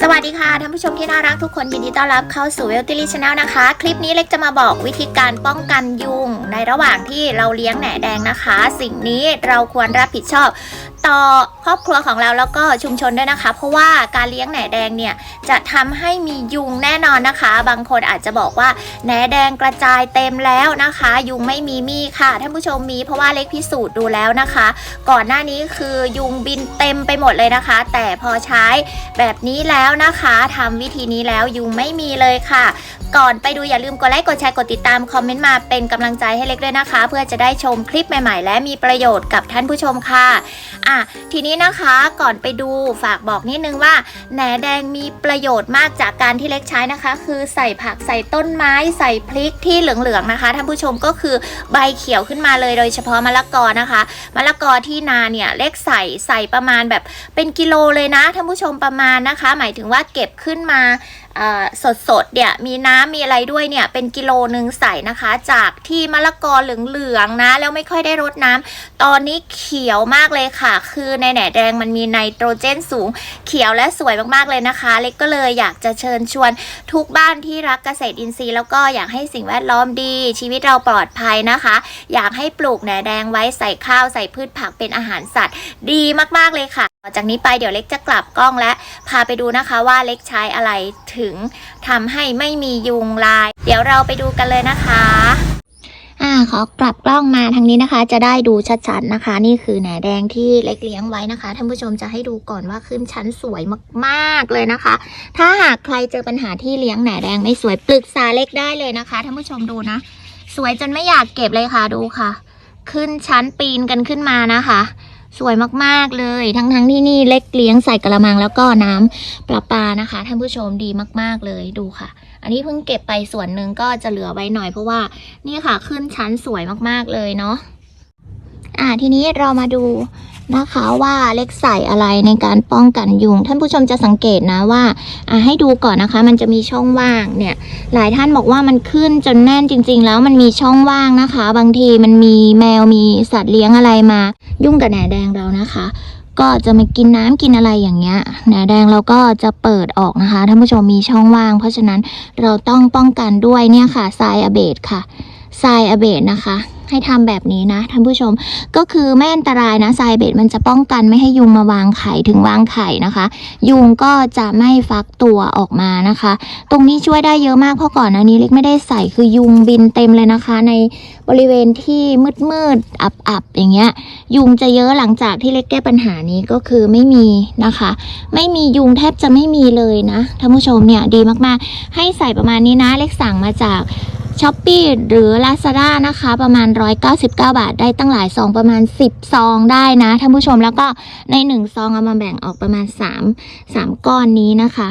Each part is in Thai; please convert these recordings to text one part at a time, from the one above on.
สวัสดีค่ะท่านผู้ชมที่น่ารักทุกคนยินดีต้อนรับเข้าสู่เวลติลี่ชาแนลนะคะ คลิปนี้เล็กจะมาบอกวิธีการป้องกันยุง ในระหว่างที่เราเลี้ยงแหน่แดงนะคะ สิ่งนี้เราควรรับผิดชอบต่อครอบครัวของเราแล้วก็ชุมชนด้วยนะคะ เพราะว่าการเลี้ยงแหน่แดงเนี่ยจะทำให้มียุงแน่นอนนะคะ บางคนอาจจะบอกว่าแหน่แดงกระจายเต็มแล้วนะคะ ยุงไม่มีมีค่ะท่านผู้ชมมีเพราะว่าเล็กพิสูจน์ดูแล้วนะคะ ก่อนหน้านี้คือยุงบินเต็มไปหมดเลยนะคะ แต่พอใช้แบบนี้ี้แล้วนะคะทำวิธีนี้แล้วยุงไม่มีเลยค่ะ ก่อนไปดูอย่าลืมกดไลค์กดแชร์กดติดตามคอมเมนต์มาเป็นกำลังใจให้เล็กด้วยนะคะ เพื่อจะได้ชมคลิปใหม่ ๆ และมีประโยชน์กับท่านผู้ชมค่ะอะทีนี้นะคะก่อนไปดูฝากบอกนิดนึงว่าแหนแดงมีประโยชน์มากจากการที่เล็กใช้นะคะ คือใส่ผักใส่ต้นไม้ใส่พริกที่เหลืองๆนะคะท่านผู้ชมก็คือใบเขียวขึ้นมาเลยโดยเฉพาะมะละกอนะคะมะละกอที่นาเนี่ยเล็กใส่ใส่ประมาณแบบเป็นกิโลเลยนะท่านผู้ชมประมาณนะคะ หมายถึงว่าเก็บขึ้นมา สดสดๆเนี่ยมีน้ำมีอะไรด้วยเนี่ยเป็นกิโลหนึ่งใส่นะคะ จากที่มะละกอเหลืองๆนะ แล้วไม่ค่อยได้รดน้ำตอนนี้เขียวมากเลยค่ะ คือในแหน่แดงมันมีไนโตรเจนสูง เขียวและสวยมากๆเลยนะคะ เล็กก็เลยอยากจะเชิญชวนทุกบ้านที่รักเกษตรอินทรีย์ แล้วก็อยากให้สิ่งแวดล้อมดี ชีวิตเราปลอดภัยนะคะ อยากให้ปลูกแหน่แดงไว้ใส่ข้าวใส่พืชผักเป็นอาหารสัตว์ ดีมากๆเลยค่ะต่อจากนี้ไปเดี๋ยวเล็กจะกลับกล้องและพาไปดูนะคะว่าเล็กใช้อะไรถึงทำให้ไม่มียุงลาย เดี๋ยวเราไปดูกันเลยนะคะอ่าขอกลับกล้องมาทางนี้นะคะ จะได้ดูชัดๆนะคะ นี่คือแหนแดงที่เล็กเลี้ยงไว้นะคะท่านผู้ชมจะให้ดูก่อนว่าขึ้นชั้นสวยมากๆเลยนะคะ ถ้าหากใครเจอปัญหาที่เลี้ยงแหนแดงไม่สวยปรึกษาเล็กได้เลยนะคะท่านผู้ชมดูนะ สวยจนไม่อยากเก็บเลยค่ะดูค่ะ ขึ้นชั้นปีนกันขึ้นมานะคะ สวยมากๆเลย ทั้งๆที่นี่เล็กเลี้ยงใส่กระมังแล้วก็น้ำประปานะคะ ท่านผู้ชมดีมากๆเลยดูค่ะ อันนี้เพิ่งเก็บไปส่วนหนึ่งก็จะเหลือไว้หน่อยเพราะว่านี่ค่ะขึ้นชั้นสวยมากๆเลยเนาะอ่าทีนี้เรามาดู นะคะว่าเล็กใส่อะไรในการป้องกันยุง ท่านผู้ชมจะสังเกตนะว่าอ่าให้ดูก่อนนะคะ มันจะมีช่องว่างเนี่ย หลายท่านบอกว่ามันขึ้นจนแน่นจริง ๆ แล้วมันมีช่องว่างนะคะ บางทีมันมีแมวมีสัตว์เลี้ยงอะไรมา ยุ่งกับแหนแดงเรานะคะ ก็จะมากินน้ำกินอะไรอย่างเงี้ยแหนแดงเราก็จะเปิดออกนะคะท่านผู้ชมมีช่องว่าง เพราะฉะนั้นเราต้องป้องกันด้วยเนี่ยค่ะทรายอเบดค่ะทรายอเบดนะคะ ให้ทำแบบนี้นะท่านผู้ชม ก็คือไม่อันตรายนะทรายเบ็ดมันจะป้องกันไม่ให้ยุงมาวางไข่ถึงวางไข่นะคะ ยุงก็จะไม่ฟักตัวออกมานะคะ ตรงนี้ช่วยได้เยอะมากเพราะก่อนอันนี้เล็กไม่ได้ใส่คือยุงบินเต็มเลยนะคะ ในบริเวณที่มืดมืดๆอับอย่างเงี้ย ยุงจะเยอะหลังจากที่เล็กแก้ปัญหานี้ก็คือไม่มีนะคะ ไม่มียุงแทบจะไม่มีเลยนะท่านผู้ชมเนี่ยดีมากๆ ให้ใส่ประมาณนี้นะเล็กสั่งมาจาก ช้อปปี้หรือ Lazada นะคะ ประมาณ 199 บาทได้ตั้งหลายซองประมาณ 10 ซองได้นะท่านผู้ชมแล้วก็ใน 1 ซองเอามาแบ่งออกประมาณ 3 3 ก้อนนี้นะคะ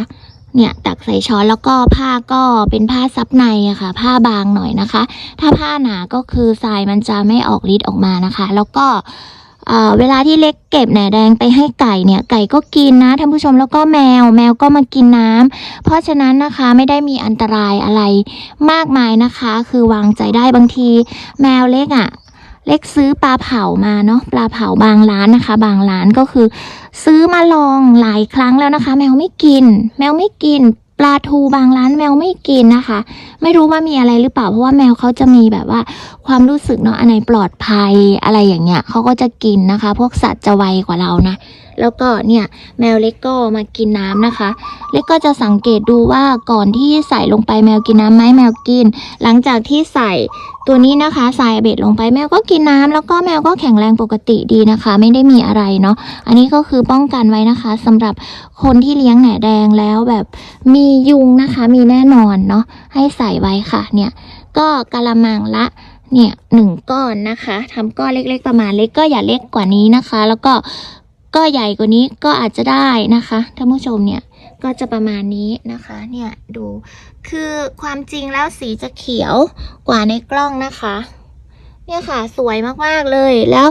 เนี่ยตักใส่ช้อนแล้วก็ผ้าก็เป็นผ้าซับในอะค่ะ ผ้าบางหน่อยนะคะ ถ้าผ้าหนาก็คือทรายมันจะไม่ออกฤทธิ์ออกมานะคะ แล้วก็ เวลาที่เล็กเก็บแหนแดงไปให้ไก่เนี่ยไก่ก็กินนะท่านผู้ชมแล้วก็แมว แมวก็มากินน้ำเพราะฉะนั้นนะคะไม่ได้มีอันตรายอะไรมากมายนะคะ คือวางใจได้บางที แมวเล็กอะ่ะเล็กซื้อปลาเผามาเนาะปลาเผาบางร้านนะคะ บางร้านก็คือ ซื้อมาลองหลายครั้งแล้วนะคะ แมวไม่กิน แมวไม่กิน ปลาทูบางร้านแมวไม่กินนะคะ ไม่รู้ว่ามีอะไรหรือเปล่าเพราะว่าแมวเขาจะมีแบบว่าความรู้สึกเนาะอันไหนปลอดภัยอะไรอย่างเงี้ยเขาก็จะกินนะคะ พวกสัตว์จะไวกว่าเรานะ แล้วก็เนี่ยแมวเล็กก็มากินน้ำนะคะ เล็กก็จะสังเกตดูว่าก่อนที่ใส่ลงไปแมวกินน้ำไหมแมวกิน หลังจากที่ใส่ตัวนี้นะคะใส่เบ็ดลงไปแมวก็กินน้ำแล้วก็แมวก็แข็งแรงปกติดีนะคะ ไม่ได้มีอะไรเนาะอันนี้ก็คือป้องกันไว้นะคะสำหรับคนที่เลี้ยงแหนแดงแล้วแบบมียุงนะคะ มีแน่นอนเนาะให้ใส่ไว้ค่ะเนี่ยก็กะละมังละเนี่ยหนึ่งก้อนนะคะทำก้อนเล็ก ๆ ประมาณเล็กก็อย่าเล็กกว่านี้นะคะ แล้วก็ ก็ใหญ่กว่านี้ก็อาจจะได้นะคะท่านผู้ชมเนี่ยก็จะประมาณนี้นะคะเนี่ยดูคือความจริงแล้วสีจะเขียวกว่าในกล้องนะคะ เนี่ยค่ะสวยมากๆเลย แล้ว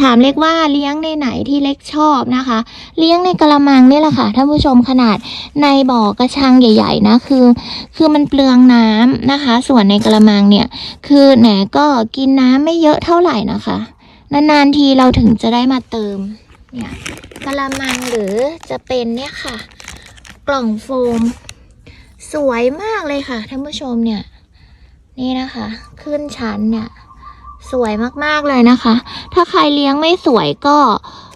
ถามเล็กว่าเลี้ยงในไหนที่เล็กชอบนะคะ เลี้ยงในกระมังนี่แหละค่ะท่านผู้ชมขนาดในบ่อกระชังใหญ่ ๆ นะคือ คือมันเปลืองน้ำนะคะ ส่วนในกระมังเนี่ย คือแหนก็กินน้ำไม่เยอะเท่าไหร่นะคะ นานๆทีเราถึงจะได้มาเติม เนี่ยกระมังหรือจะเป็นเนี่ยค่ะ กล่องโฟม สวยมากเลยค่ะท่านผู้ชมเนี่ย นี่นะคะ ขึ้นชั้นเนี่ย สวยมากๆเลยนะคะ ถ้าใครเลี้ยงไม่สวยก็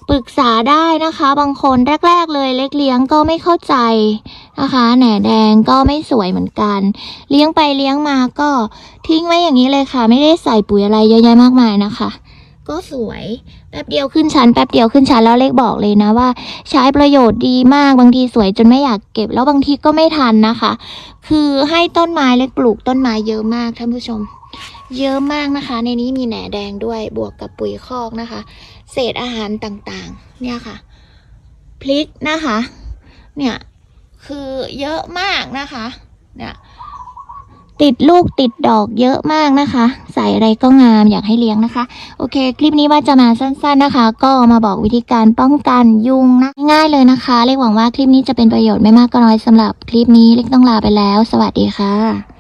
ปรึกษาได้นะคะ บางคนแรก ๆ เลยเล็กเลี้ยงก็ไม่เข้าใจนะคะแหน่แดงก็ไม่สวยเหมือนกัน เลี้ยงไปเลี้ยงมาก็ทิ้งไว้อย่างนี้เลยค่ะ ไม่ได้ใส่ปุ๋ยอะไรเยอะแยะมากมายนะคะ ก็สวย แป๊บเดียวขึ้นชั้นแป๊บเดียวขึ้นชั้นแล้วเล็กบอกเลยนะว่า ใช้ประโยชน์ดีมากบางทีสวยจนไม่อยากเก็บ แล้วบางทีก็ไม่ทันนะคะ คือให้ต้นไม้เล็กปลูกต้นไม้เยอะมากท่านผู้ชม เยอะมากนะคะ ในนี้มีแหน่แดงด้วยบวกกับปุ๋ยคอกนะคะ เศษอาหารต่างๆ เนี่ยค่ะพริกนะคะ เนี่ยคือเยอะมากนะคะ เนี่ย ติดลูกติดดอกเยอะมากนะคะ ใส่อะไรก็งามอยากให้เลี้ยงนะคะ โอเค คลิปนี้ว่าจะมาสั้นๆนะคะ ก็มาบอกวิธีการป้องกันยุงนะง่ายๆเลยนะคะ เล็กหวังว่าคลิปนี้จะเป็นประโยชน์ไม่มากก็น้อยสำหรับคลิปนี้เล็กต้องลาไปแล้ว สวัสดีค่ะ